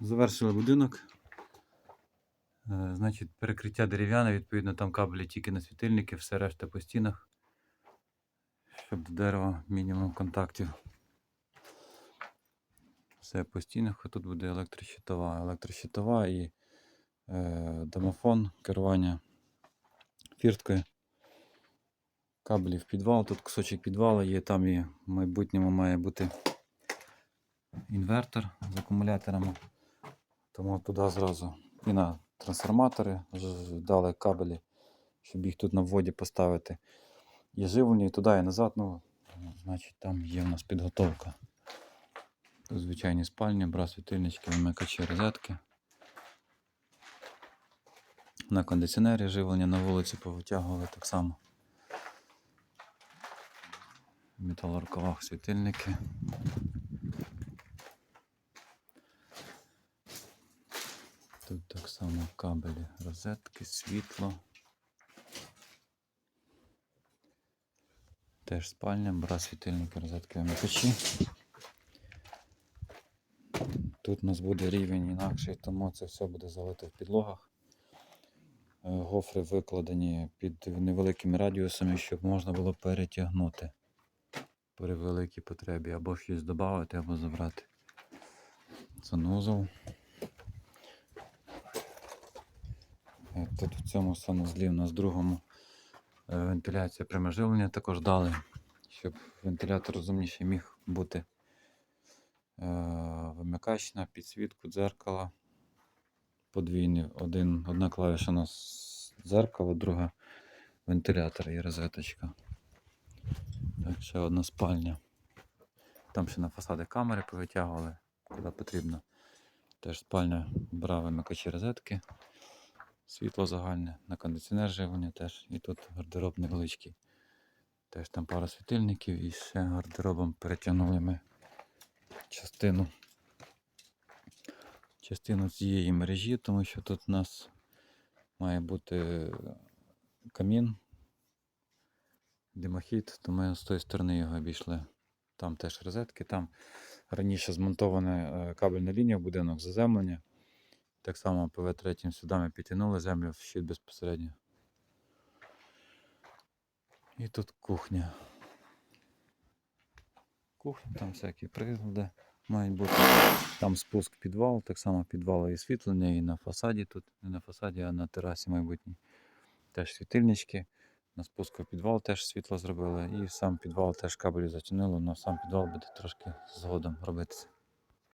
Завершили будинок. Е, Значить, перекриття дерев'яне, відповідно, там кабелі тільки на світильники, все решта по стінах. Щоб до дерева мінімум контактів. Все по стінах, а тут буде електрощитова. Електрощитова і е, домофон, керування фірткою. Кабелі в підвал, тут кусочок підвалу є, там і в майбутньому має бути інвертор з акумуляторами. Тому туди зразу і на трансформатори дали кабелі, щоб їх тут на вводі поставити. І живлення і туди, і назад. Ну, значить, там є в нас підготовка. Звичайні спальні, бра світильнички, вимикачі розетки. На кондиціонері живлення на вулиці повитягували так само. В металорковах світильники. Тут так само кабелі, розетки, світло. Теж спальня, бра світильники, розетки вимикачі. Тут у нас буде рівень інакший, тому це все буде залито в підлогах. Е, Гофри викладені під невеликими радіусами, щоб можна було перетягнути при великій потребі або щось додати, або забрати. Санузол. Тут в цьому санузлі у нас другому е, вентиляція примеживлення також дали, щоб вентилятор розумніший міг бути. Е, Вимикач на підсвітку дзеркала. Подвійний. Один, одна клавіша у нас дзеркало, друга вентилятор і розеточка. Так, ще одна спальня. Там ще на фасади камери повитягували, куди потрібно. Теж спальня бра вимикачі розетки. Світло загальне, на кондиціонер живлення теж. І тут гардероб невеличкий. Теж там пара світильників і ще гардеробом перетягнули ми частину. Частину цієї мережі, тому що тут у нас має бути камін, димохід, то ми з тої сторони його обійшли. Там теж розетки, там раніше змонтована е, кабельна лінія в будинок заземлення. Так само по В3 сюди ми підтягнули землю в щит безпосередньо. І тут кухня. Кухня, там всякі прилади мають бути. Там спуск підвал, так само підвал і освітлення, і на фасаді тут, не на фасаді, а на терасі майбутній. Теж світильнички. На спуску в підвал теж світло зробили. І сам підвал теж кабелі затягнули, але сам підвал буде трошки згодом робитися.